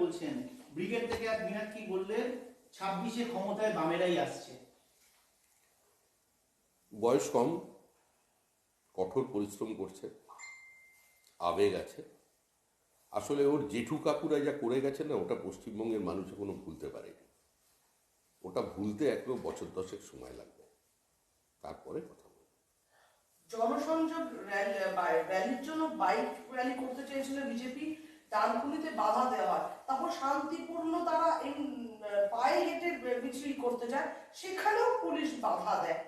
বলছেন ব্রিগেড থেকে আজ মিনার কি বললেন ছাব্বিশে ক্ষমতায় বামেরাই আসছে। বয়স কম কঠোর পরিশ্রম করছে আবেগ আছে। আসলে ওর জেঠু কাকুরা যা করে গেছে না ওটা পশ্চিমবঙ্গের মানুষ এখনও ভুলতে পারেনি। ওটা ভুলতে একদম বছর দশেক সময় লাগবে। তারপরে কথা বলব। জনসংযোগ র্যালি- র্যালির জন্য বাইক র্যালি করতে চেয়েছিল বিজেপি ডানকুনিতে বাধা দেওয়া হয় তারপর শান্তিপূর্ণ তারা এই পায়ে হেঁটে মিছিল করতে যায়, সেখানেও পুলিশ বাধা দেয়।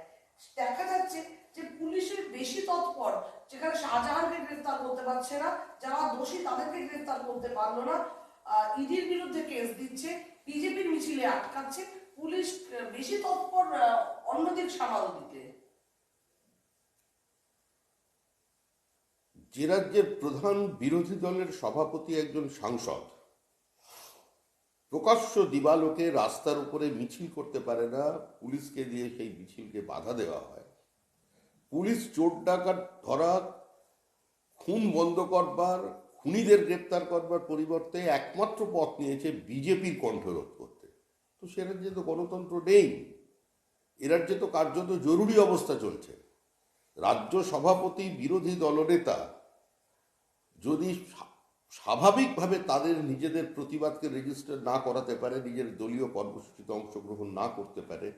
দেখা যাচ্ছে যে পুলিশের বেশি তৎপর, যেখানে শাহজাহানকে গ্রেফতার করতে পারছে না, যারা দোষী তাদেরকে গ্রেফতার করতে পারল না ইডির বিরুদ্ধে কেস দিচ্ছে, বিজেপির মিছিলে আটকাচ্ছে, পুলিশ বেশি তৎপর অন্যদিক সামাল দিতে। যে রাজ্যের প্রধান বিরোধী দলের সভাপতি একজন সাংসদ প্রকাশ্য দিবালোকে রাস্তার উপরে মিছিল করতে পারে না, পুলিশকে দিয়ে সেই মিছিলকে বাধা দেওয়া হয়। পুলিশ চোর ডাকাত ধরা খুন বন্ধ করবার, খুনিদের গ্রেপ্তার করবার পরিবর্তে একমাত্র পথ নিয়েছে বিজেপির কণ্ঠরোধ করতে। তো সে রাজ্যে তো গণতন্ত্র নেই। এ রাজ্যে তো কার্যত জরুরি অবস্থা চলছে। রাজ্য সভাপতি, বিরোধী দলনেতা যদি স্বাভাবিকভাবে তাদের নিজেদের প্রতিবাদকে রেজিস্টার না করাতে পারে, নিজের দলীয় কর্মসূচিতে অংশগ্রহণ না করতে পারে,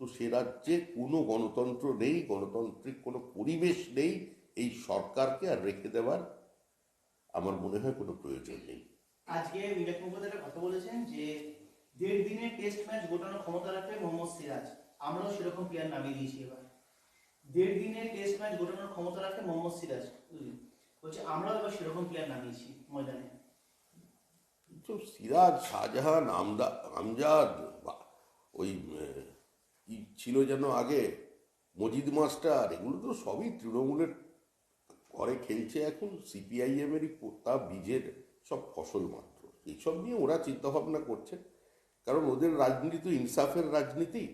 তো সে রাজ্যে কোনো গণতন্ত্র নেই, গণতান্ত্রিক কোনো পরিবেশ নেই এই সরকারকে আর রেখে দেওয়ার আমার মনে হয় কোনো প্রয়োজন নেই। আজকে বিরাট মুখোপাধ্যায় কথা বলেছেন যে দেড় দিনের টেস্ট ম্যাচ গোটানোর ক্ষমতা রাখবে মোহাম্মদ সিরাজ। আমরাও সেরকম প্লেয়ার নামিয়ে দিয়েছি এবার। দেড় দিনের টেস্ট ম্যাচ গোটানোর ক্ষমতা রাখে মোহাম্মদ সিরাজ? বলছে, আমরাও এবার সেরকম প্লেয়ার নামিয়েছি ময়দানে। তো সিরাজ, শাহজাহান আমজাদ ওই কি ছিল যেন আগে? মজিদ মাস্টার, এগুলো তো সবই তৃণমূলের ঘরে খেলছে এখন। সিপিআইএমেরই পোতা বীজের সব ফসল মাত্র। এইসব নিয়ে ওরা চিন্তাভাবনা করছে। কারণ ওদের রাজনীতি তো ইনসাফের রাজনীতি।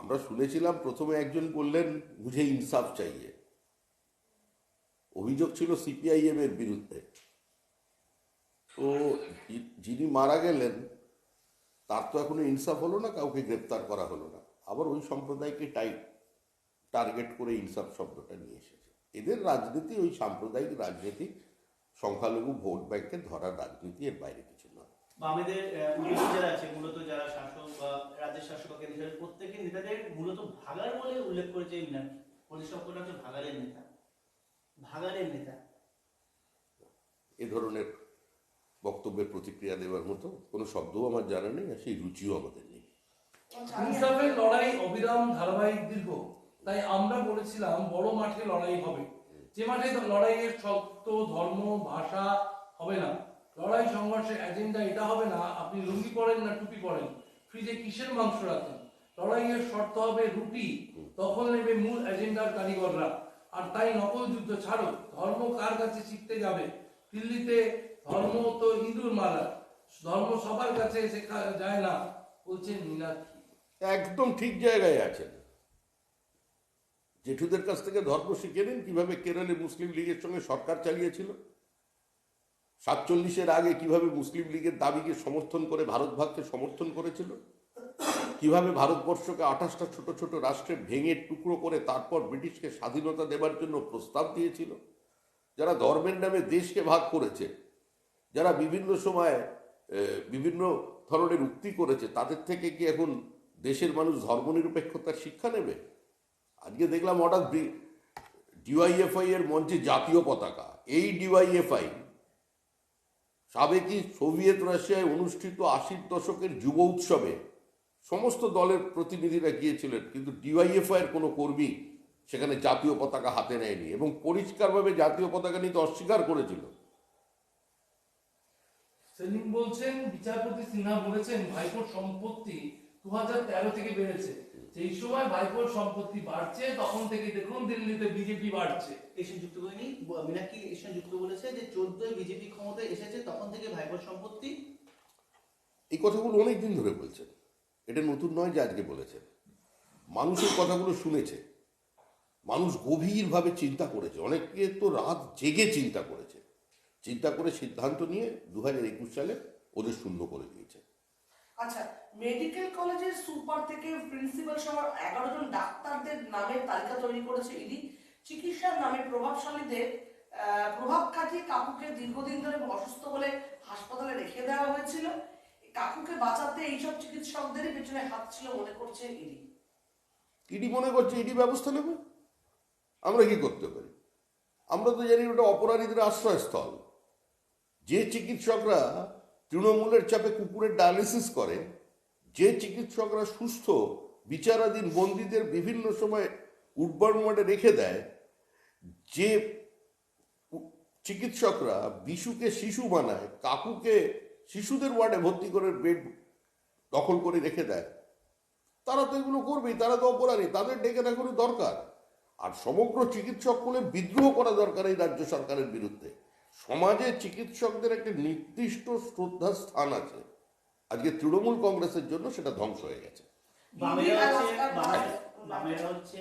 আমরা শুনেছিলাম, প্রথমে একজন বললেন বুঝে ইনসাফ চাইয়ে। অভিযোগ ছিল সিপিআইএম এর বিরুদ্ধে। তো যিনি মারা গেলেন, তার তো এখনও ইনসাফ হলো না, কাউকে গ্রেপ্তার করা হলো না। আবার ওই সম্প্রদায়কে টাইট, টার্গেট করে ইনসাফ শব্দটা নিয়ে এসেছে। এদের রাজনীতি ওই সাম্প্রদায়িক রাজনীতি, সংখ্যালঘু ভোট ব্যাংকে ধরার রাজনীতি এর বাইরে কিছু নয়। বলে উল্লেখ করেছে ভাগারের নেতা। এ ধরনের বক্তব্যের প্রতিক্রিয়া দেওয়ার মতো কোনো শব্দও আমার জানা নেই আর সেই রুচিও আমাদের নেই। ইনসাফের লড়াই অবিরাম ধারাবাহিক দীর্ঘ তাই আমরা বলেছিলাম বড় মাঠে লড়াই হবে। যে মাঠে লড়াইয়ের সত্য ধর্ম ভাষা হবে না লড়াই সংঘর্ষের এজেন্ডা এটা হবে না আপনি লুঙ্গি পরেন না টুপি পরেন ফ্রিজে কিসের মাংস রাখেন? লড়াইয়ের শর্ত হবে রুটি তখন নেবে মূল এজেন্ডার কারিগররা। আর তাই নকল যুদ্ধ ছাড়ো। ধর্ম কার কাছে শিখতে যাবে? দিল্লিতে ধর্ম তো ইঁদুর মারা। ধর্ম সবার কাছে শেখা যায় না বলছেন মীনাক্ষী। একদম ঠিক জায়গায় আছেন। জেঠুদের কাছ থেকে ধর্ম শিখে নিন, কীভাবে কেরলে মুসলিম লীগের সঙ্গে সরকার চালিয়েছিল। সাতচল্লিশের আগে কীভাবে মুসলিম লীগের দাবিকে সমর্থন করে, ভারত ভাগকে সমর্থন করেছিল। কীভাবে ভারতবর্ষকে আঠাশটা ছোট ছোট রাষ্ট্রে ভেঙে টুকরো করে তারপর ব্রিটিশকে স্বাধীনতা দেবার জন্য প্রস্তাব দিয়েছিল? যারা ধর্মের নামে দেশকে ভাগ করেছে, যারা বিভিন্ন সময় বিভিন্ন ধরনের উক্তি করেছে, তাদের থেকে কি এখন দেশের মানুষ ধর্মনিরপেক্ষতার শিক্ষা নেবে? আজকে দেখলাম হঠাৎ ডিওয়াইএফআই এর মঞ্চে জাতীয় পতাকা। এই ডিওয়াইএফআই সাবেকি সোভিয়েত রাশিয়ায় অনুষ্ঠিত আশির দশকের যুব উৎসবে সমস্ত দলের প্রতিনিধিরা গিয়েছিলেন কিন্তু ডিওয়াইএফআই এর কোনো কর্মী সেখানে জাতীয় পতাকা হাতে নেয়নি এবং পরিষ্কারভাবে জাতীয় পতাকা নিতে অস্বীকার করেছিল। সেলিম বলছেন বিচারপতি সিনহা বলেছেন ভাইপোর সম্পত্তি দু তেরো থেকে বেড়েছে। যেই সময় ভাইপোর সম্পত্তি বাড়ছে তখন থেকে দেখুন দিল্লিতে বিজেপি বাড়ছে। এসে যুক্ত করিনি ব- মীনাক্ষী এসে যুক্ত বলেছে যে চোদ্দই বিজেপি ক্ষমতায় এসেছে তখন থেকে ভাইপোর সম্পত্তি এই কথাগুলো অনেক দিন ধরে বলছেন। এটা নতুন নয় যে আজকে বলেছেন। মানুষের কথাগুলো শুনেছে। মানুষ গভীরভাবে চিন্তা করেছে। অনেকে তো রাত জেগে চিন্তা করেছে। চিন্তা করে সিদ্ধান্ত নিয়ে দু হাজার একুশ সালে ওদের শূন্য করে দিয়েছে। আচ্ছা মেডিকেল কলেজের সুপার থেকে প্রিন্সিপাল সহ এগারো জন ডাক্তারদের নামের তালিকা তৈরি করেছে ইডি। চিকিৎসার নামে প্রভাবশালীদের প্রভাব খাটিয়ে কাকুকে দীর্ঘদিন ধরে অসুস্থ বলে হাসপাতালে রেখে দেওয়া হয়েছিল। কাকুকে বাঁচাতে এইসব চিকিৎসকদেরই পেছনে হাত ছিল মনে করছে ইডি। ইডি মনে করছে ইডি ব্যবস্থা নেবে? আমরা কি করতে পারি? আমরা তো জানি ওটা অপরাধীদের আশ্রয়স্থল। যে চিকিৎসকরা তৃণমূলের চাপে কুকুরের ডায়ালিসিস করে, যে চিকিৎসকরা সুস্থ, বিচারাধীন বন্দীদের বিভিন্ন সময় উডবার ওয়ার্ডে রেখে দেয়, যে চিকিৎসকরা বিশুকে শিশু বানায়, কাকুকে শিশুদের ওয়ার্ডে ভর্তি করে বেড দখল করে রেখে দেয়। তারা তো এগুলো করবেই তারা তো অপরাধী তাদের ডেকে রাখারই দরকার। আর সমগ্র চিকিৎসক বলে বিদ্রোহ করা দরকার এই রাজ্য সরকারের বিরুদ্ধে। সমাজে চিকিৎসকদের একটা নির্দিষ্ট শ্রদ্ধার স্থান আছে। আজকে তৃণমূল কংগ্রেসের জন্য সেটা ধ্বংস হয়ে গেছে। বামেরা হচ্ছে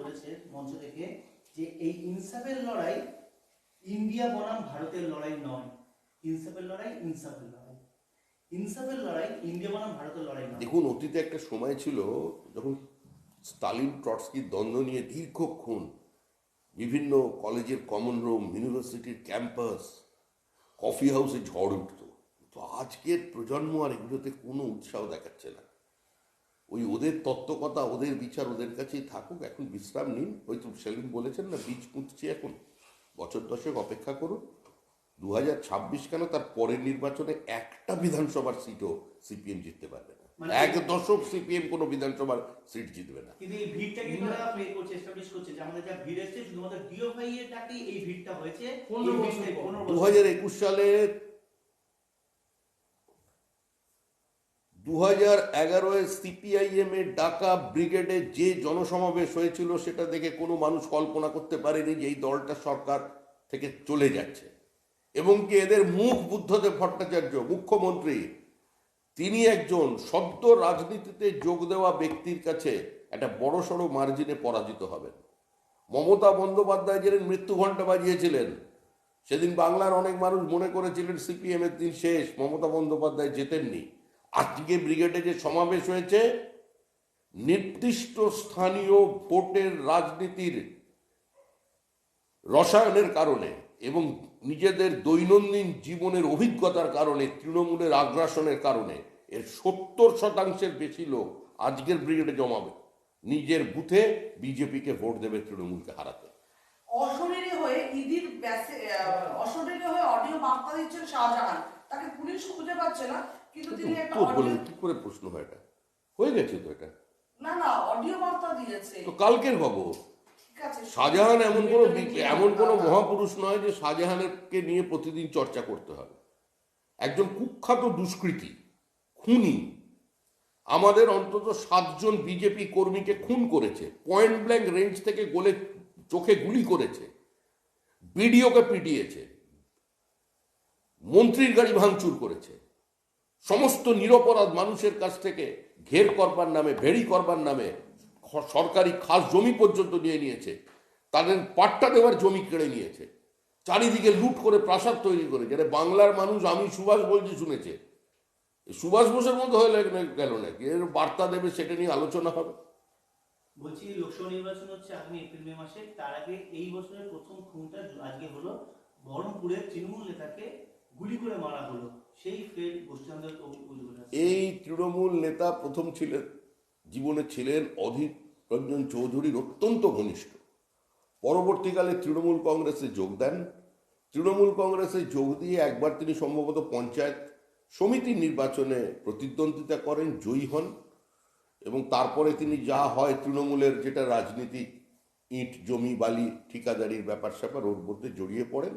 বলেছে মঞ্চ থেকে যে এই ইনসাফের লড়াই ইন্ডিয়া বনাম ভারতের লড়াই নয়। ইনসাফের লড়াই ইনসাফের লড়াই। ইনসাফের লড়াই, ইন্ডিয়া বনাম ভারতের লড়াই নয়। দেখুন, অতীতে একটা সময় ছিল যখন স্টালিন ট্রটস্কির দ্বন্দ্ব নিয়ে দীর্ঘক্ষণ বিভিন্ন কলেজের কমন রুম ইউনিভার্সিটির ক্যাম্পাস কফি হাউসে ঝড় উঠত। তো আজকের প্রজন্ম আর এগুলোতে কোনো উৎসাহ দেখাচ্ছে না। ওই ওদের তত্ত্বকথা ওদের বিচার ওদের কাছেই থাকুক, এখন বিশ্রাম নিন। ওই তো সেলিম বলেছেন না, বীজ পুঁতছি এখন। বছর দশেক অপেক্ষা করুন। দু হাজার ছাব্বিশ কেন তার পরের নির্বাচনে একটা বিধানসভার সিটও সিপিএম জিততে পারবে না। মানে- এক দশক সিপিএম কোনো বিধানসভার সিট জিতবে না। কিন্তু এই ভিড়টাকে তারা প্লে করছে এস্টাবলিশ করছে? যে আমাদের যা ভিড় এসেছে শুধুমাত্র ডিওভাই এর ডাকেই এই ভিড়টা হয়েছে। বছর সালে দু হাজার এগারোয় সিপিআইএম এর ডাকা ব্রিগেডে যে জনসমাবেশ হয়েছিল, সেটা দেখে কোনো মানুষ কল্পনা করতে পারেনি যে এই দলটা সরকার থেকে চলে যাচ্ছে। এবং কি এদের মুখ বুদ্ধদেব ভট্টাচার্য, মুখ্যমন্ত্রী, তিনি একজন সদ্য রাজনীতিতে যোগ দেওয়া ব্যক্তির কাছে একটা বড়সড় মার্জিনে পরাজিত হবেন। মমতা বন্দ্যোপাধ্যায় যেদিন মৃত্যু ঘণ্টা বাজিয়েছিলেন, সেদিন বাংলার অনেক মানুষ মনে করেছিলেন সিপিএম এর দিন শেষ, মমতা বন্দ্যোপাধ্যায় জেতেননি আজকে ব্রিগেডে যে সমাবেশ হয়েছে নির্দিষ্ট স্থানীয় ভোটের রাজনীতির রসায়নের কারণে এবং নিজেদের দৈনন্দিন জীবনের অভিজ্ঞতার কারণে তৃণমূলের আগ্রাসনের কারণে এর সত্তর শতাংশের বেশি লোক আজকের ব্রিগেডে জমাবে নিজের বুথে বিজেপিকে ভোট দেবে তৃণমূলকে হারাতে। অশরীরী হয়ে ইদির আহ, হয়ে অডিও বার্তা দিচ্ছেন শাহজাহান। তাকে পুলিশ খুঁজে পাচ্ছে না। কিন্তু তিনি একটা উত্তর অডিও কি করে প্রশ্ন হয় এটা? হয়ে গেছে তো এটা। না না অডিও বার্তা দিয়েছে। তো কালকের খবর। শাহজাহান এমন কোনো এমন কোনো মহাপুরুষ নয় যে শাহজাহানকে নিয়ে প্রতিদিন চর্চা করতে হবে। একজন কুখ্যাত দুষ্কৃতী খুনি। আমাদের অন্তত সাতজন বিজেপি কর্মীকে খুন করেছে। পয়েন্ট ব্ল্যাঙ্ক রেঞ্জ থেকে গোলে চোখে গুলি করেছে। বিডিওকে পিটিয়েছে। মন্ত্রীর গাড়ি ভাঙচুর করেছে। সমস্ত নিরপরাধ মানুষের কাছ থেকে ঘের করবার নামে, ভেড়ি করবার নামে সরকারি খাস জমি পর্যন্ত নিয়ে নিয়েছে। তাদের পাট্টা দেওয়ার জমি কেড়ে নিয়েছে। চারিদিকে লুট করে প্রাসাদ তৈরি করে যেটা বাংলার মানুষ, আমি সুভাষ বলছি শুনেছে। সুভাষ বোসের মতো হয়ে লেগে- গেল নাকি? এর বার্তা দেবে, সেটা নিয়ে আলোচনা হবে। বলছি, লোকসভা নির্বাচন হচ্ছে আগামী এপ্রিল, মে মাসে। তার আগে এই বছরের প্রথম খুনটা আজকে হলো বহরমপুরের তৃণমূল নেতাকে গুলি করে মারা হলো। এই তৃণমূল নেতা প্রথম ছিলেন, জীবনে ছিলেন অধীর রঞ্জন চৌধুরীর অত্যন্ত ঘনিষ্ঠ। পরবর্তীকালে তৃণমূল কংগ্রেসে যোগ দেন। তৃণমূল কংগ্রেসে যোগ দিয়ে একবার তিনি সম্ভবত পঞ্চায়েত সমিতির নির্বাচনে প্রতিদ্বন্দ্বিতা করেন, জয়ী হন এবং তারপরে তিনি যা হয় তৃণমূলের যেটা রাজনীতি, ইট, জমি, বালি, ঠিকাদারির ব্যাপার স্যাপার ওর মধ্যে জড়িয়ে পড়েন।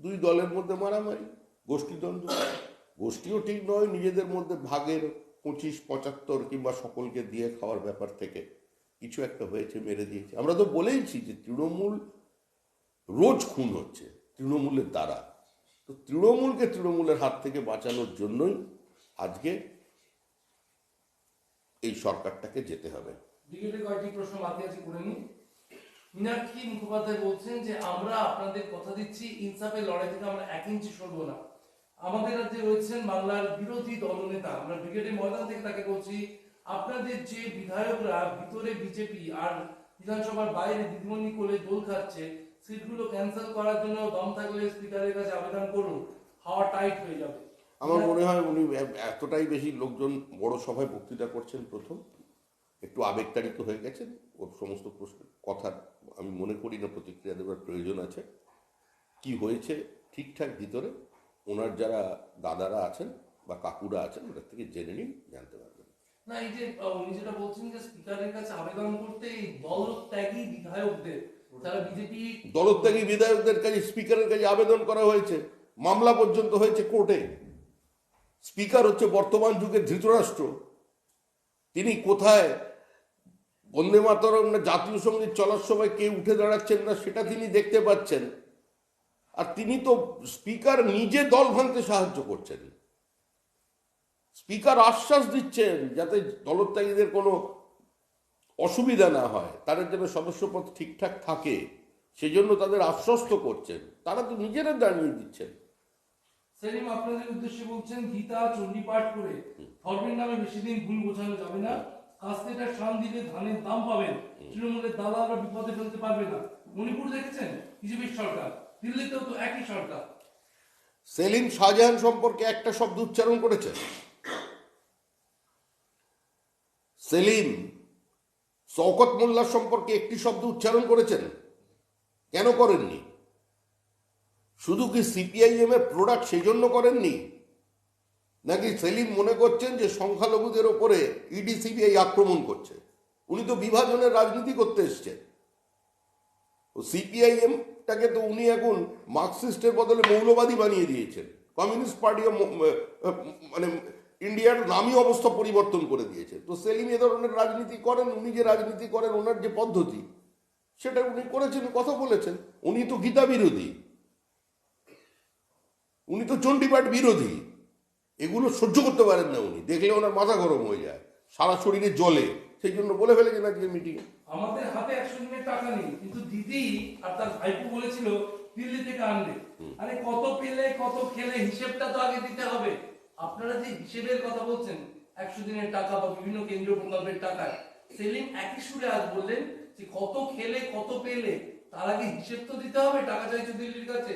দুই দলের মধ্যে মারামারি। গোষ্ঠীদ্বন্দ্ব গোষ্ঠীও ঠিক নয়, নিজেদের মধ্যে ভাগের পঁচিশ, পঁচাত্তর কিংবা সকলকে দিয়ে খাওয়ার ব্যাপার থেকে কিছু একটা হয়েছে, মেরে দিয়েছে। আমরা তো বলেইছি যে তৃণমূল রোজ খুন হচ্ছে, তৃণমূলের দ্বারা। তো তৃণমূলকে তৃণমূলের হাত থেকে বাঁচানোর জন্যই আজকে এই সরকারটাকে যেতে হবে। কয়েকটি করে মীনাক্ষী মুখোপাধ্যায় বলছেন যে, আমরা আপনাদের কথা দিচ্ছি, ইনসাফের লড়াই থেকে আমরা এক ইঞ্চি সরবো না। আমাদের রাজ্যে রয়েছেন বাংলার বিরোধী দলনেতা। আমরা ব্রিগেডের ময়দান থেকে তাকে বলছি, আপনাদের যে বিধায়করা ভিতরে বিজেপি আর বিধানসভার বাইরে দিদিমণি কোলে দোল খাচ্ছে, সিটগুলো ক্যান্সেল করার জন্য দম থাকলে স্পিকারের কাছে আবেদন করুন। হাওয়া টাইট হয়ে যাবে। আমার মনে হয় উনি এতটাই বেশি লোকজন বড় সভায় বক্তৃতা করছেন প্রথম। একটু আবেগতাড়িত হয়ে গেছেন ওর সমস্ত প্রশ্ন কথার আমি মনে করি না, প্রতিক্রিয়া দেওয়ার প্রয়োজন আছে। কি হয়েছে ঠিকঠাক ভিতরে? ওনার যারা দাদারা আছেন বা কাকুরা আছেন ওদের থেকে জেনে নিন জানতে পারবেন। না এই যে উনি যেটা বলছেন যে স্পিকারের কাছে আবেদন করতে এই দল ত্যাগী বিধায়কদের যারা বিজেপি দলত্যাগী বিধায়কদের কাছে স্পিকারের কাছে আবেদন করা হয়েছে। মামলা পর্যন্ত হয়েছে কোর্টে। স্পিকার হচ্ছে বর্তমান যুগের ধৃতরাষ্ট্র। তিনি কোথায়? বন্দে মাতরম না জাতীয় সংগীত চলার সময় কে উঠে দাঁড়াচ্ছেন না সেটা তিনি দেখতে পাচ্ছেন। আর তিনি তো স্পিকার নিজে দল ভাঙতে সাহায্য করছেন। স্পিকার আশ্বাস দিচ্ছেন যাতে দলত্যাগীদের কোনো অসুবিধা না হয়। তাদের যেন সদস্যপদ ঠিকঠাক থাকে, সেজন্য তাদের আশ্বস্ত করছেন। তারা তো নিজেরা দাঁড়িয়ে দিচ্ছেন। সেলিম, আপনাদের উদ্দেশ্যে বলছেন, গীতা, চণ্ডী পাঠ করে ধর্মের নামে বেশি দিন ভুল বোঝানো যাবে না। কাস্তেটা শান দিলে ধানের দাম পাবেন। তৃণমূলের দালালরা বিপদে ফেলতে পারবে না। মণিপুর দেখেছেন? বিজেপির সরকার। দিল্লিতেও তো একই সরকার। সেলিম শাহজাহান সম্পর্কে একটা শব্দ উচ্চারণ করেছেন সেলিম শওকত মোল্লার সম্পর্কে একটি শব্দ উচ্চারণ করেছেন। কেন করেননি? শুধু কি সিপিআইএম এর প্রোডাক্ট সেই জন্য করেননি? নাকি সেলিম মনে করছেন যে সংখ্যালঘুদের ওপরে ইডি সিবিআই আক্রমণ করছে? উনি তো বিভাজনের রাজনীতি করতে এসছেন। সিপিআইএম টাকে তো উনি এখন মার্কসিস্টের বদলে মৌলবাদী বানিয়ে দিয়েছেন। কমিউনিস্ট পার্টি মানে ইন্ডিয়ার নামই অবস্থা পরিবর্তন করে দিয়েছে তো সেলিম এ ধরনের রাজনীতি করেন, উনি যে রাজনীতি করেন, ওনার যে পদ্ধতি, সেটা উনি করেছেন, কথা বলেছেন। উনি তো গীতা বিরোধী। উনি তো চণ্ডীপাঠ বিরোধী। এগুলো সহ্য করতে পারেন না উনি। দেখলে ওনার মাথা গরম হয়ে যায়, সারা শরীরে জলে সেই জন্য বলে ফেলেছেন আজকে মিটিংয়ে আমাদের হাতে একশো দিনের টাকা নেই কিন্তু দিদি আর তার ভাইপো বলেছিল দিল্লি থেকে আনবে। আরে কত পেলে কত খেলে হিসেবটা তো আগে দিতে হবে। আপনারা যে হিসেবের কথা বলছেন একশো দিনের টাকা বা বিভিন্ন কেন্দ্রীয় প্রকল্পের টাকায় সেলিম একই সুরে আজ বললেন যে কত খেলে কত পেলে তার আগে হিসেব তো দিতে হবে টাকা চাইছে দিল্লির কাছে।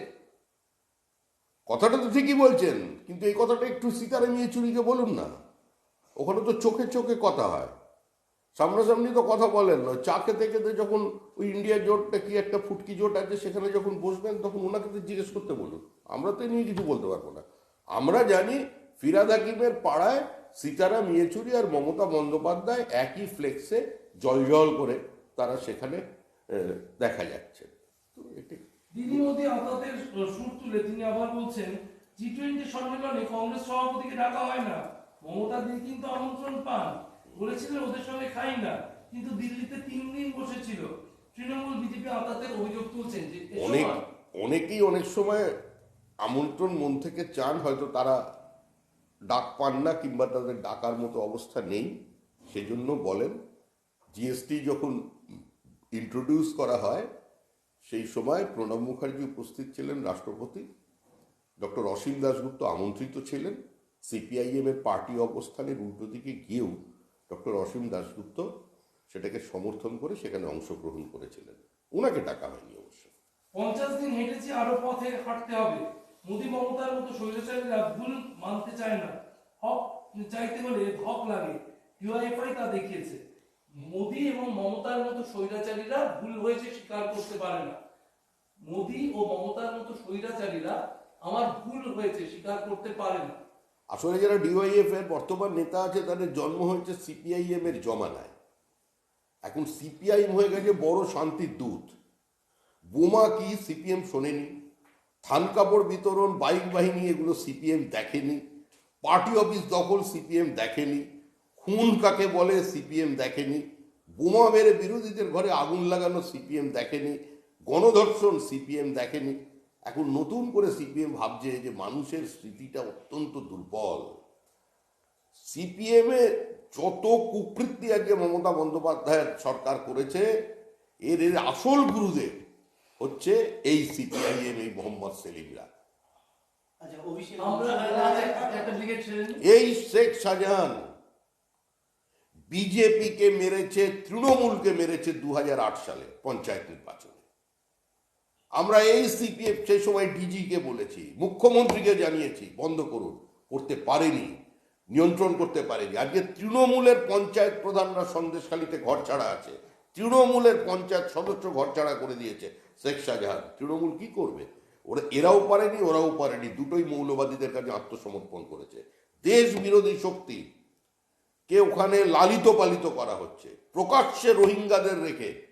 কথাটা তো ঠিকই বলছেন কিন্তু এই কথাটা একটু সীতারাম ইয়েচুরিকে বলুন না। ওখানে তো চোখে চোখে কথা হয়। সামনাসামনি তো কথা বলেন না। চা খেতে খেতে যখন ওই ইন্ডিয়া জোটটা কি একটা ফুটকি জোট আছে, সেখানে যখন বসবেন, তখন ওনাকে তো জিজ্ঞেস করতে বলুন। আমরা তো নিয়ে কিছু বলতে পারব না। আমরা জানি ফিরাদ হাকিমের পাড়ায় সীতারাম ইয়েচুরি আর মমতা বন্দ্যোপাধ্যায় একই ফ্লেক্সে জল জল করে তারা সেখানে দেখা যাচ্ছে। তো দিদি মোদী সুর তুলে তিনি আবার বলছেন জি টোয়েন্টি সম্মেলনে কংগ্রেস সভাপতিকে ডাকা হয় না। মমতা দিদি কিন্তু আমন্ত্রণ পান। বলেছিলেন ওদের সঙ্গে খাই না কিন্তু দিল্লিতে তিন দিন বসেছিল। তৃণমূল বিজেপি আদালতের অভিযোগ তুলছেন যে অনেক, অনেকেই অনেক সময় আমন্ত্রণ মন থেকে চান, হয়তো তারা ডাক পান না কিংবা তাদের ডাকার মতো অবস্থা নেই। সেজন্য বলেন জিএসটি যখন ইন্ট্রোডিউস করা হয়, সেই সময় প্রণব মুখার্জি উপস্থিত ছিলেন রাষ্ট্রপতি। ডক্টর অসীম দাশগুপ্ত আমন্ত্রিত ছিলেন। সিপিআইএম এর পার্টি অবস্থানের উল্টো দিকে গিয়েও ডক্টর অসীম দাশগুপ্ত সেটাকে সমর্থন করে সেখানে অংশগ্রহণ করেছিলেন। ওনাকে ডাকা হয়নি অবশ্য। পঞ্চাশ দিন হেঁটেছি, আরও পথে হাঁটতে হবে। মোদী মমতার মতো স্বৈরাচারীরা ভুল মানতে চায় না। হক চাইতে হলে হক লাগে। ডিওয়াইফাই তা দেখিয়েছে। মোদী এবং মমতার মতো স্বৈরাচারীরা ভুল হয়েছে স্বীকার করতে পারে না। মোদী ও মমতার মতো স্বৈরাচারীরা আমার ভুল হয়েছে স্বীকার করতে পারে না। আসলে যারা ডিওয়াইএফ এর বর্তমান নেতা আছে, তাদের জন্ম হয়েছে সিপিআইএম এর জমানায়। এখন সিপিআইএম হয়ে গেছে বড় শান্তির দূত। বোমা কি সিপিএম শোনেনি, থান কাপড় বিতরণ, বাইক বাহিনী এগুলো সিপিএম দেখেনি, পার্টি অফিস দখল সিপিএম দেখেনি, খুন কাকে বলে সিপিএম দেখেনি, বোমা মেরে বিরোধীদের ঘরে আগুন লাগানো সিপিএম দেখেনি, গণধর্ষণ সিপিএম দেখেনি। এখন নতুন করে সিপিএম ভাবছে যে মানুষের স্মৃতিটা অত্যন্ত দুর্বল। সিপিএম এ যত কুকৃতি আজকে মমতা বন্দ্যোপাধ্যায়ের সরকার করেছে এর এর আসল গুরুদেব হচ্ছে এই সিপিআইএম এই মোহাম্মদ সেলিমরা। আচ্ছা। এই শেখ শাহজাহান বিজেপিকে মেরেছে তৃণমূলকে মেরেছে দু হাজার আট সালে পঞ্চায়েত নির্বাচনে। আমরা এই সিপিএফ সেই সময় ডিজিকে বলেছি, মুখ্যমন্ত্রীকে জানিয়েছি, বন্ধ করুন। করতে পারেনি, নিয়ন্ত্রণ করতে পারেনি। আজকে তৃণমূলের পঞ্চায়েত প্রধানরা সন্দেশখালিতে ঘর ছাড়া আছে। তৃণমূলের পঞ্চায়েত সদস্য ঘর ছাড়া করে দিয়েছে শেখ শাহজাহান। তৃণমূল কি করবে? ওরা, এরাও পারেনি, ওরাও পারেনি। দুটোই মৌলবাদীদের কাছে আত্মসমর্পণ করেছে। দেশ বিরোধী শক্তি, কে ওখানে লালিত পালিত করা হচ্ছে, প্রকাশ্যে রোহিঙ্গাদের রেখে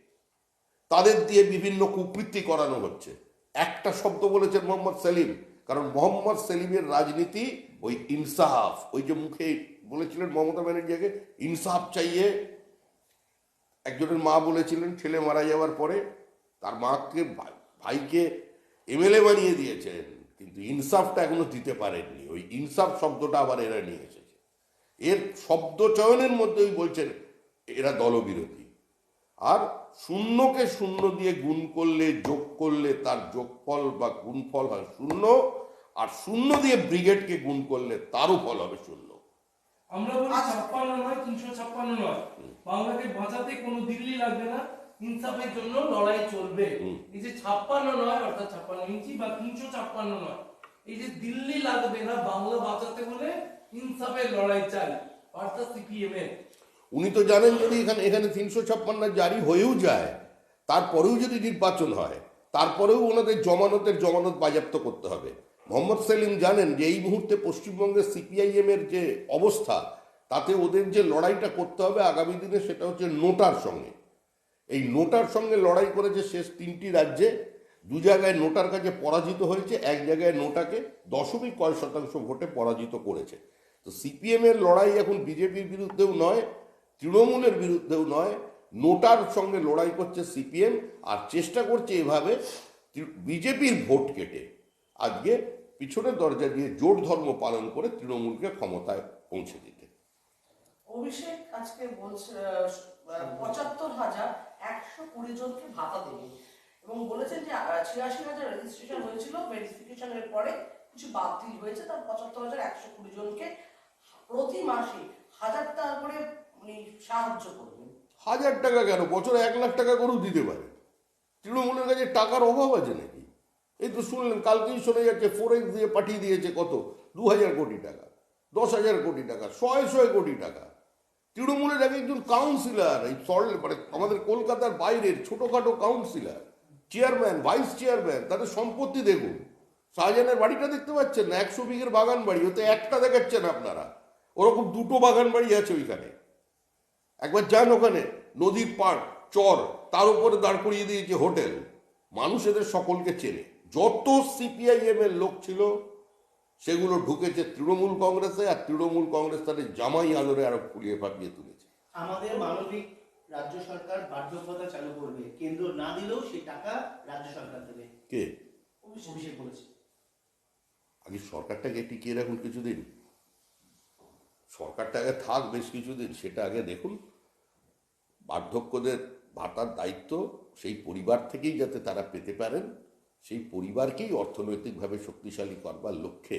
তাদের দিয়ে বিভিন্ন কুকৃতি করানো হচ্ছে। একটা শব্দ বলেছেন মোহাম্মদ সেলিম, কারণ মোহাম্মদ সেলিমের রাজনীতি ওই ইনসাফ, ওই যে মুখে বলেছিলেন মমতা ব্যানার্জিকে, ইনসাফ চাইয়ে একজনের মা বলেছিলেন, ছেলে মারা যাওয়ার পরে তার মাকে, ভাই- ভাইকে এমএলএ বানিয়ে দিয়েছেন, কিন্তু ইনসাফটা এখনও দিতে পারেননি। ওই ইনসাফ শব্দটা আবার এরা নিয়ে এসেছে। এর শব্দ চয়নের মধ্যেই বলছেন, এরা দলবিরোধী। আর শূন্যকে শূন্য দিয়ে গুণ করলে যোগ করলে তার যোগফল বা গুণফল হয় শূন্য আর শূন্য দিয়ে ব্রিগেডকে গুণ করলে তারও ফল হবে শূন্য। আমরা বলি আচ্ছা। ছাপ্পান্ন নয় তিনশো ছাপ্পান্ন নয়। বাংলাকে বাঁচাতে কোনো দিল্লি লাগবে না ইনসাফের জন্য লড়াই চলবে। এই যে ছাপ্পান্ন নয় অর্থাৎ ছাপ্পান্ন ইঞ্চি বা তিনশো ছাপ্পান্ন নয় এই যে দিল্লি লাগবে না বাংলা বাঁচাতে হলে ইনসাফের লড়াই চাই অর্থাৎ সিপিএম এর উনি তো জানেন যদি এখানে এখানে তিনশো ছাপ্পান্ন জারি হয়েও যায়, তারপরেও যদি নির্বাচন হয়, তারপরেও ওনাদের জমানতের জমানত বাজেয়াপ্ত করতে হবে। মোহাম্মদ সেলিম জানেন যে এই মুহূর্তে পশ্চিমবঙ্গের সিপিআইএম এর যে অবস্থা, তাতে ওদের যে লড়াইটা করতে হবে আগামী দিনে সেটা হচ্ছে নোটার সঙ্গে। এই নোটার সঙ্গে লড়াই করেছে শেষ তিনটি রাজ্যে, দু জায়গায় নোটার কাছে পরাজিত হয়েছে, এক জায়গায় নোটাকে দশমিক কয় শতাংশ ভোটে পরাজিত করেছে। তো সিপিএম এর লড়াই এখন বিজেপির বিরুদ্ধেও নয় তৃণমূলের বিরুদ্ধেও নয়, নোটার সঙ্গে লড়াই করছে সিপিএম আর চেষ্টা করছে এভাবে বিজেপির ভোট কেটে। আজকে পিছনের দরজা দিয়ে জোট ধর্ম পালন করে তৃণমূলকে ক্ষমতায় পৌঁছে দিতে। অভিষেক আজকে বলছে পঁচাত্তর হাজার একশো কুড়ি জনকে ভাতা দেবে। এবং বলেছেন যে ছিয়াশি হাজার রেজিস্ট্রেশন হয়েছিল ভেরিফিকেশনের পরে কিছু বাতিল হয়েছে, তার পঁচাত্তর হাজার একশো কুড়ি জনকে প্রতি মাসে হাজার টাকা করে হাজার টাকা কেন? বছরে এক লাখ টাকা করেও দিতে পারে। তৃণমূলের কাছে টাকার অভাব আছে নাকি? এই তো শুনলেন, কালকেই শোনা যাচ্ছে ফোরেক্স দিয়ে পাঠিয়ে দিয়েছে কত? দু হাজার কোটি টাকা, দশ হাজার কোটি টাকা, শয়ে শয়ে কোটি টাকা। তৃণমূলের এক একজন কাউন্সিলর এই সরল মানে আমাদের কলকাতার বাইরের ছোটখাটো কাউন্সিলর চেয়ারম্যান ভাইস চেয়ারম্যান তাদের সম্পত্তি দেখুন। শাহজাহানের বাড়িটা দেখতে পাচ্ছেন না? একশো বিঘের বাগান বাড়ি ওতে একটা দেখাচ্ছেন আপনারা। ওরকম দুটো বাগান বাড়ি আছে ওইখানে। একবার যান ওখানে নদীর পাড় চর তার উপরে দাঁড় করিয়ে দিয়েছে হোটেল মানুষ এদের সকলকে চেনে। যত সিপিআইএম এর লোক ছিল সেগুলো ঢুকেছে তৃণমূল কংগ্রেসে আর তৃণমূল কংগ্রেস তাদের জামাই আদরে আরও ফুলিয়ে ফাঁপিয়ে তুলেছে। আমাদের মানবিক রাজ্য সরকার বার্ধক্যতা চালু করবে। কেন্দ্র না দিলেও সেই টাকা রাজ্য সরকার দেবে। কে? অভিষেক বলেছে। আগে সরকারটাকে টিকিয়ে রাখুন কিছুদিন। সরকারটা আগে থাক বেশ কিছুদিন সেটা আগে দেখুন। বার্ধক্যদের ভাতার দায়িত্ব সেই পরিবার থেকেই যাতে তারা পেতে পারেন সেই পরিবারকেই অর্থনৈতিকভাবে শক্তিশালী করবার লক্ষ্যে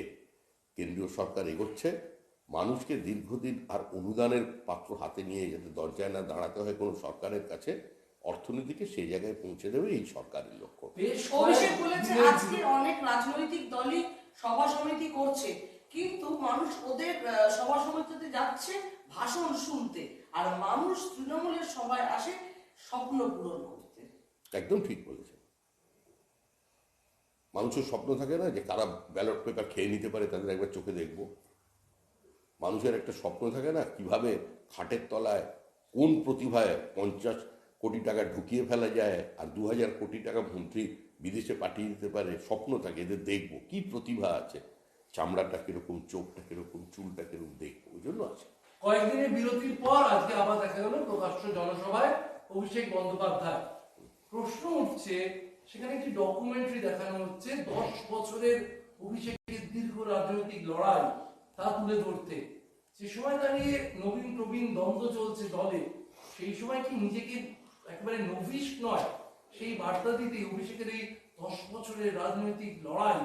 কেন্দ্রীয় সরকার এগোচ্ছে। মানুষকে দীর্ঘদিন আর অনুদানের পাত্র হাতে নিয়ে যাতে দরজায় না দাঁড়াতে হয় কোনো সরকারের কাছে অর্থনীতিকে সেই জায়গায় পৌঁছে দেবে এই সরকারের লক্ষ্য। অভিষেক বলেছে আজকে অনেক রাজনৈতিক দলই সভা সমিতি করছে কিন্তু মানুষ ওদের সভা সমিতিতে যাচ্ছে ভাষণ শুনতে। আর মানুষ তৃণমূলের সভায় আসে স্বপ্ন পূরণ করতে। একদম ঠিক বলেছেন। মানুষের স্বপ্ন থাকে না যে কারা ব্যালট পেপার খেয়ে নিতে পারে, তাদের একবার চোখে দেখব। মানুষের একটা স্বপ্ন থাকে না কীভাবে খাটের তলায় কোন প্রতিভায় পঞ্চাশ কোটি টাকা ঢুকিয়ে ফেলা যায় আর দু হাজার কোটি টাকা মন্ত্রী বিদেশে পাঠিয়ে দিতে পারে, স্বপ্ন থাকে এদের দেখব। কি প্রতিভা আছে? চামড়াটা কীরকম, চোখটা কীরকম, চুলটা কীরকম দেখব, ওই জন্য আছে। কয়েকদিনের বিরতির পর আজকে আবার দেখা গেল প্রকাশ্য জনসভায় অভিষেক বন্দ্যোপাধ্যায়। প্রশ্ন উঠছে, সেখানে একটি ডকুমেন্টারি দেখানো হচ্ছে, দশ বছরের অভিষেকের দীর্ঘ রাজনৈতিক লড়াই তা তুলে ধরতে। সে সময় দাঁড়িয়ে নবীন প্রবীণ দ্বন্দ্ব চলছে দলে। সেই সময় কি নিজেকে একেবারে নভিশ নয়? সেই বার্তা দিতে অভিষেকের এই দশ বছরের রাজনৈতিক লড়াই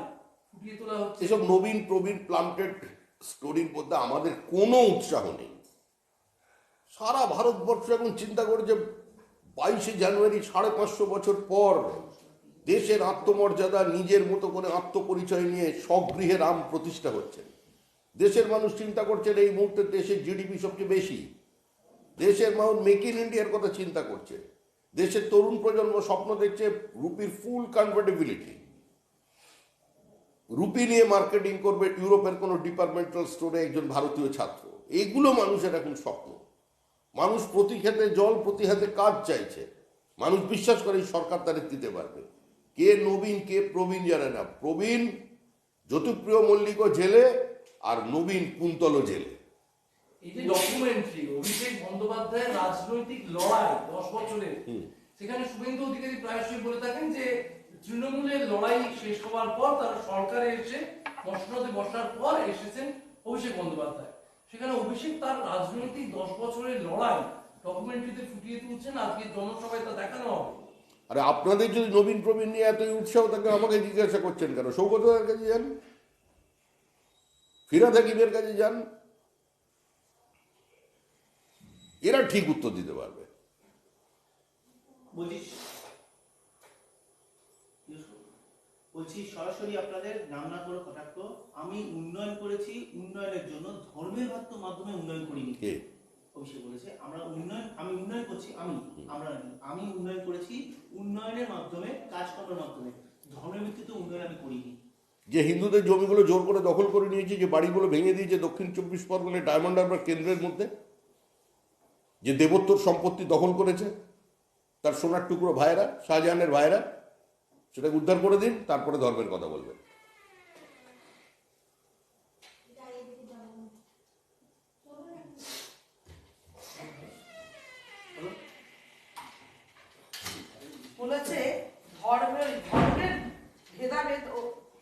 ফুটিয়ে তোলা হচ্ছে। এসব নবীন প্রবীণ প্লান্টেড স্টোরির মধ্যে আমাদের কোনো উৎসাহ নেই। সারা ভারতবর্ষ এখন চিন্তা করে যে বাইশে জানুয়ারি সাড়ে পাঁচশো বছর পর দেশের আত্মমর্যাদা, নিজের মতো করে আত্মপরিচয় নিয়ে স্বগৃহে রাম প্রতিষ্ঠা হচ্ছে। দেশের মানুষ চিন্তা করছেন এই মুহূর্তে দেশের জিডিপি সবচেয়ে বেশি। দেশের মানুষ মেক ইন ইন্ডিয়ার কথা চিন্তা করছে। দেশের তরুণ প্রজন্ম স্বপ্ন দেখছে রুপির ফুল কনভার্টেবিলিটি রুপি নিয়ে মার্কেটিং করবে ইউরোপের কোনো ডিপার্টমেন্টাল স্টোরে একজন ভারতীয় ছাত্র। এগুলো মানুষের এখন স্বপ্ন। মানুষ প্রতি ক্ষেত্রে জল প্রতি হাতে কাজ চাইছে। মানুষ বিশ্বাস করে সরকার তাদের দিতে পারবে কে নবীন কে প্রবীণ জানে না। প্রবীণ জ্যোতিপ্রিয় মল্লিক জেলে আর নবীন কুন্তল জেলে। এই যে ডকুমেন্টারি অভিষেক বন্দ্যোপাধ্যায়ের রাজনৈতিক লড়াই দশ বছরের সেখানে শুভেন্দু অধিকারী প্রায়শই বলে থাকেন যে তৃণমূলের লড়াই শেষ হওয়ার পর তারা সরকারে এসে মসনদে বসার পর এসেছেন অভিষেক বন্দ্যোপাধ্যায়। সেখানে অভিষেক তার রাজনৈতিক দশ বছরের লড়াই ডকুমেন্টারিতে ফুটিয়ে তুলছেন। আজকে জনসভায় তা দেখানো হবে। আরে আপনাদের যদি নবীন প্রবীণ নিয়ে এতই উৎসাহ থাকে আমাকে জিজ্ঞাসা করছেন কেন? সৌগতের কাছে যান? ফিরাদ হাকিমের কাছে যান? এরা ঠিক উত্তর দিতে পারবে। বলছি বলছি সরাসরি আপনাদের নাম না করে কটাক্ষ আমি উন্নয়ন করেছি উন্নয়নের জন্য ধর্মের ভাত্য মাধ্যমে উন্নয়ন করিনি। কে? অভিষেক বলেছে আমরা উন্নয়ন আমি উন্নয়ন করছি আমি আমরা আমি উন্নয়ন করেছি উন্নয়নের মাধ্যমে কাজকর্মের মাধ্যমে। ধর্মের ভিত্তিতে উন্নয়ন আমি করিনি। যে হিন্দুদের জমিগুলো জোর করে দখল করে নিয়েছে যে বাড়িগুলো ভেঙে দিয়েছে দক্ষিণ চব্বিশ পরগনায় ডায়মন্ড হারবার কেন্দ্রের মধ্যে যে দেবোত্তর সম্পত্তি দখল করেছে তার সোনার টুকরো ভাইরা শাহজাহানের ভাইয়েরা সেটাকে উদ্ধার করে দিন তারপরে ধর্মের কথা বলবেন বলেছে ধর্মের ধর্মের ভেদাভেদ ও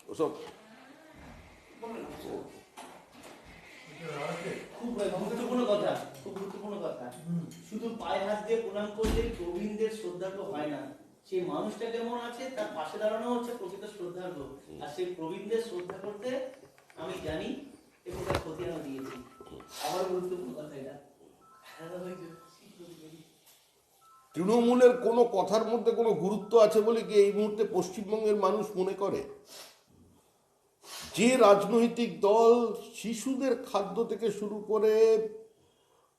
ওসব। খুব গুরুত্বপূর্ণ কথা খুব গুরুত্বপূর্ণ কথা শুধু পায়ে হাত দিয়ে প্রণাম করলে প্রবীণদের শ্রদ্ধার্ঘ হয় না সেই মানুষটা কেমন আছে তার পাশে দাঁড়ানো হচ্ছে প্রকৃত শ্রদ্ধার্ঘ আর সেই প্রবীণদের শ্রদ্ধা করতে আমি জানি এবং তার ক্ষতি আমি দিয়েছি। আমার গুরুত্বপূর্ণ কথা এটা। তৃণমূলের কোনো কথার মধ্যে কোনো গুরুত্ব আছে বলে কি এই মুহূর্তে পশ্চিমবঙ্গের মানুষ মনে করে? যে রাজনৈতিক দল শিশুদের খাদ্য থেকে শুরু করে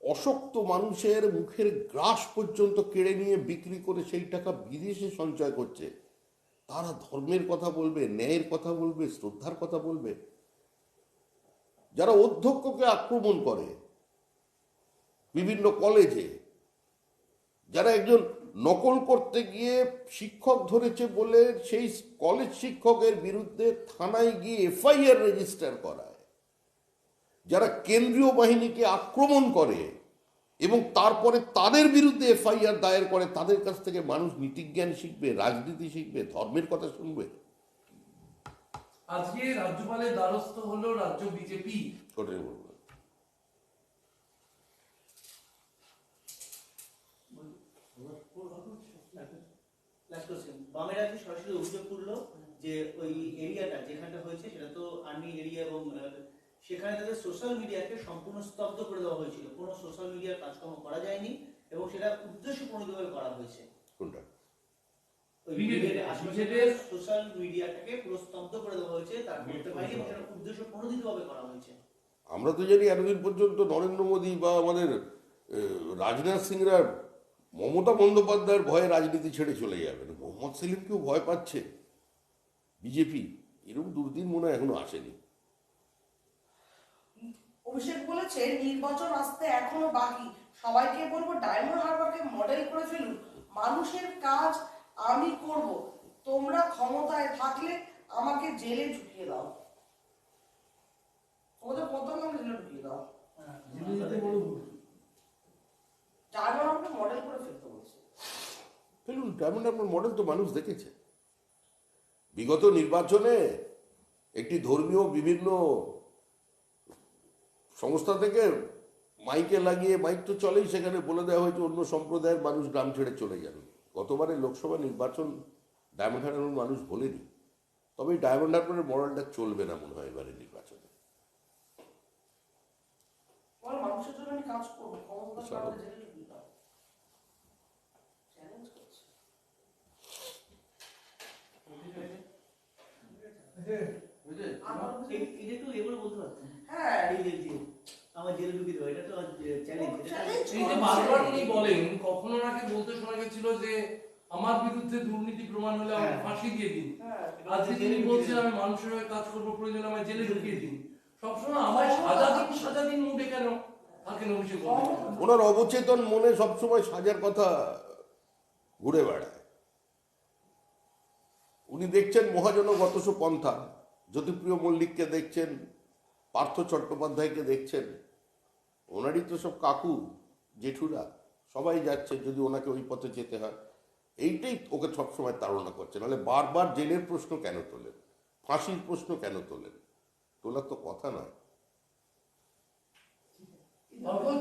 অশক্ত মানুষের মুখের গ্রাস পর্যন্ত কেড়ে নিয়ে বিক্রি করে সেই টাকা বিদেশে সঞ্চয় করছে। তারা ধর্মের কথা বলবে, ন্যায়ের কথা বলবে, শ্রদ্ধার কথা বলবে। যারা অধ্যক্ষকে আক্রমণ করে, বিভিন্ন কলেজে, যারা একজন নকল করতে গিয়ে শিক্ষক ধরেছে বলে সেই কলেজ শিক্ষকের বিরুদ্ধে থানায় গিয়ে এফআইআর রেজিস্টার করায়। যারা কেন্দ্রীয় বাহিনীকে আক্রমণ করে এবং তারপরে তাদের বিরুদ্ধে এফআইআর দায়ের করে তাদের কাছ থেকে মানুষ নীতিজ্ঞান শিখবে রাজনীতি শিখবে ধর্মের কথা শুনবে। আজকে রাজ্যপালের দ্বারস্থ হলো রাজ্য বিজেপি। ওটাই বলব? বামেরা কি সরাসরি অভিযোগ করল যে ওই এরিয়াটা যেখানটা হয়েছে সেটা তো আর্মি এরিয়া এবং সেখানে তাদের সোশ্যাল মিডিয়াকে সম্পূর্ণ স্তব্ধ করে দেওয়া হয়েছিল। কোনো সোশ্যাল মিডিয়ার কাজকর্ম করা যায়নি এবং সেটা উদ্দেশ্য প্রণোদিতভাবে করা হয়েছে। কোনটা? ওই BJP ব্রিগেডের আশেপাশে ব্রিগেডের সোশ্যাল মিডিয়াটাকে পুরো স্তব্ধ করে দেওয়া হয়েছে তার করতে পারেনি এবং সেটা উদ্দেশ্য প্রণোদিতভাবে করা হয়েছে। আমরা তো জানি এতদিন পর্যন্ত নরেন্দ্র মোদী বা আমাদের রাজনাথ সিংরা মমতা বন্দ্যোপাধ্যায়ের ভয়ে রাজনীতি ছেড়ে চলে যাবেন মোহাম্মদ সেলিমকেও ভয় পাচ্ছে। বিজেপি এরকম দুর্দিন মনে হয় এখনও আসেনি। অভিষেক বলেছে নির্বাচন আসতে এখনও বাকি। সবাইকে বলব ডায়মন্ড হারবারকে মডেল করে ফেলুন। মানুষের কাজ আমি করব। তোমরা ক্ষমতায় থাকলে আমাকে জেলে ঢুকিয়ে দাও। তোমাদের প্রথমে আমাকে জেলে ঢুকিয়ে দাও। ডায়মন্ড হারবারকে মডেল করে ফেলতে বলছে। ফেলুন ডায়মন্ড হারবার মডেল তো মানুষ দেখেছে। বিগত নির্বাচনে একটি ধর্মীয় বিভিন্ন সংস্থা থেকে মাইকে লাগিয়ে মাইক তো চলেই সেখানে বলে দেওয়া হয়েছে অন্য সম্প্রদায়ের মানুষ গ্রাম ছেড়ে চলে যাবে। গতবারে লোকসভা নির্বাচন ডায়মন্ড হারবারের মানুষ বলেনি। তবে এই ডায়মন্ড হারবারের মডেলটা চলবে না মনে হয় এবারে নির্বাচনে। বলতে হ্যাঁ এই যে যে আমার জেলে ঢুকিয়ে দেওয়া এটা তো চ্যালেঞ্জ এই যে বারবার উনি বলেন কখনো ওনাকে বলতে শোনা গেছিল যে আমার বিরুদ্ধে দুর্নীতি প্রমাণ হলে আমাকে। ফাঁসি দিয়ে দিন। আজকে তিনি বলছেন আমি মানুষের হয়ে কাজ করব প্রয়োজন আমায় জেলে ঢুকিয়ে দিন। সবসময় আমায় সাজা দিন সাজা দিন মুডে কেন? থাকেন অভিষেক ওনার অবচেতন মনে সবসময় সাজার কথা ঘুরে বেড়ায়। উনি দেখছেন মহাজনগতস পন্থা। জ্যোতিপ্রিয় মল্লিককে দেখছেন পার্থ চট্টোপাধ্যায়কে দেখছেন ওনারই তো সব কাকু জেঠুরা সবাই যাচ্ছে যদি ওনাকে ওই পথে যেতে হয়। এইটাই ওকে সবসময় তাড়না করছে নাহলে বারবার জেলের প্রশ্ন কেন তোলেন? ফাঁসির প্রশ্ন কেন তোলেন? তোলার তো কথা নয়। और